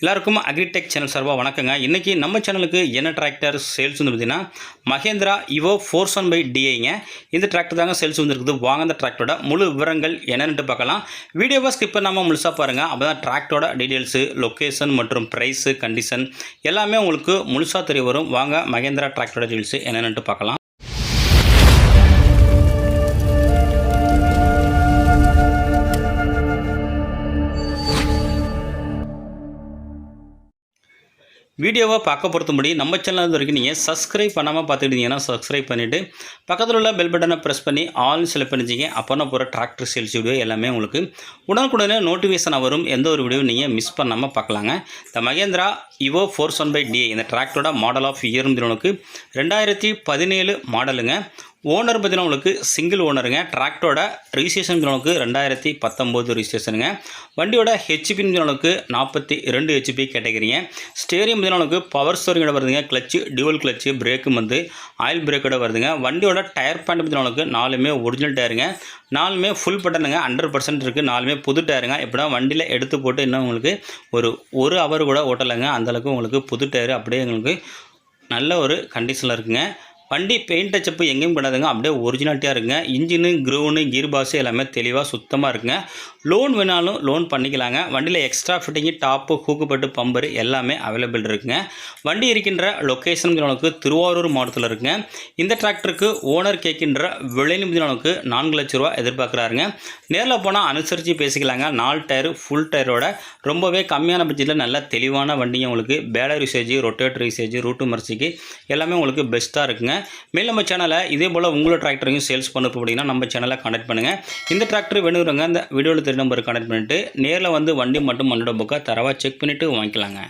எல்லாருக்கும் agritech channel சார்பாக வணக்கங்க. இன்றைக்கி நம்ம சேனலுக்கு என்ன டிராக்டர் சேல்ஸ் வந்து பார்த்தீங்கன்னா Mahindra Yuvo four one five டிஐங்க இந்த டிராக்டர் தாங்க சேல்ஸ் வந்துருக்குது வாங்க அந்த டிராக்டரோட முழு விவரங்கள் என்னென்னு பார்க்கலாம். வீடியோவை ஸ்கிப் பண்ணாமல் முழுசாக பாருங்கள் அப்போ தான் டிராக்டரோட டீட்டெயில்ஸு லொக்கேஷன் மற்றும் ப்ரைஸு கண்டிஷன் எல்லாமே உங்களுக்கு முழுசாக தெரிய வரும். வாங்க மகேந்திரா டிராக்டரோட டீட்டெயில்ஸு என்னென்னு பார்க்கலாம். வீடியோவை பார்க்க பொறுத்தபடி நம்ம சேனல் வரைக்கும் நீங்கள் சப்ஸ்கிரைப் பண்ணாமல் பார்த்துக்கிட்டீங்கன்னா சப்ஸ்கிரைப் பண்ணிவிட்டு பக்கத்தில் உள்ள பெல் பட்டனை ப்ரெஸ் பண்ணி ஆல் செலக்ட் பண்ணிச்சிங்க அப்போ நான் போகிற டிராக்டர் சேல்ஸ் வீடியோ எல்லாமே உங்களுக்கு உடனுக்குடனே நோட்டிஃபிகேஷன் வரும். எந்த ஒரு வீடியோ நீங்கள் மிஸ் பண்ணாமல் பார்க்கலாங்க. இந்த Mahindra இவோ four one five DA இந்த டிராக்டரோட மாடல் ஆஃப் இயர் உங்களுக்கு ரெண்டாயிரத்தி பதினேழு மாடலுங்க ஓனர் பார்த்தீங்கன்னா உங்களுக்கு சிங்கிள் ஓனருங்க டிராக்டரோட ரிஜிஸ்ட்ரேஷன் உங்களுக்கு ரெண்டாயிரத்தி பத்தொம்போது ரிஜிஸ்ட்ரேஷனுங்க வண்டியோட ஹெச்பின்னு உங்களுக்கு நாற்பத்தி ரெண்டு ஹெச்பி கேட்டகிரிங்க. ஸ்டேரியம் பார்த்தீங்கன்னா உங்களுக்கு பவர் ஸ்டோரிங்கோட வருதுங்க. கிளச்சு டியூவல் கிளச்சு பிரேக்கும் வந்து ஆயில் பிரேக்கோட வருதுங்க. வண்டியோட டயர் பேண்ட் பார்த்தீங்கன்னா உங்களுக்கு நாலுமே ஒரிஜினல் டயருங்க நாலுமே ஃபுல் பட்டனுங்க ஹண்ட்ரட் பர்சன்ட் இருக்குது நாலுமே புது டயருங்க எப்படின்னா வண்டியில் எடுத்து போட்டு இன்னும் உங்களுக்கு ஒரு ஒரு ஹவர் கூட ஓட்டலைங்க. அந்தளவுக்கு உங்களுக்கு புது டயரு அப்படியே உங்களுக்கு நல்ல ஒரு கண்டிஷனில் இருக்குங்க. வண்டி பெயிண்ட் டச்சப்பு எங்கேயும் பண்ணாதுங்க. அப்படியே ஒரிஜினாலிட்டியாக இருக்குங்க இன்ஜினு க்ரௌனு கீர் பாக்ஸு எல்லாமே தெளிவாக சுத்தமாக இருக்குங்க. லோன் வேணாலும் லோன் பண்ணிக்கலாங்க. வண்டியில் எக்ஸ்ட்ரா ஃபிட்டிங்கு டாப்பு ஹூக்குப்பட்டு பம்பரு எல்லாமே அவைலபிள் இருக்குங்க. வண்டி இருக்கின்ற லொக்கேஷன் அளவுக்கு திருவாரூர் மாவட்டத்தில் இருக்குங்க. இந்த டிராக்டருக்கு ஓனர் கேட்கின்ற விலை நிமிடங்களுக்கு நான்கு லட்ச ரூபா எதிர்பார்க்குறாருங்க. நேரில் போனால் அனுசரித்து பேசிக்கலாங்க. நாலு டயரு ஃபுல் டயரோட ரொம்பவே கம்மியான பட்ஜெட்டில் நல்ல தெளிவான வண்டிங்க உங்களுக்கு. பேலர் யூசேஜ் ரொட்டேட்டர் யூசேஜ் ரூட்டு மரிச்சிக்கு எல்லாமே உங்களுக்கு பெஸ்ட்டாக இருக்குங்க. மேலும் நம்ம சேனலை இதே போல் உங்களோட டிராக்டரையும் சேல்ஸ் பண்ண அப்படின்னா நம்ம சேனலை கான்டாக்ட் பண்ணுங்கள் இந்த டிராக்டர் வேணுங்கிறவங்க அந்த வீடியோவில் நம்பருக்கு நம்பர் கான்டாக்ட் பண்ணிவிட்டு நேரில் வந்து வண்டி மட்டும் மண்ணோட புக்கை தரவாக செக் பண்ணிவிட்டு வாங்கிக்கலாங்க.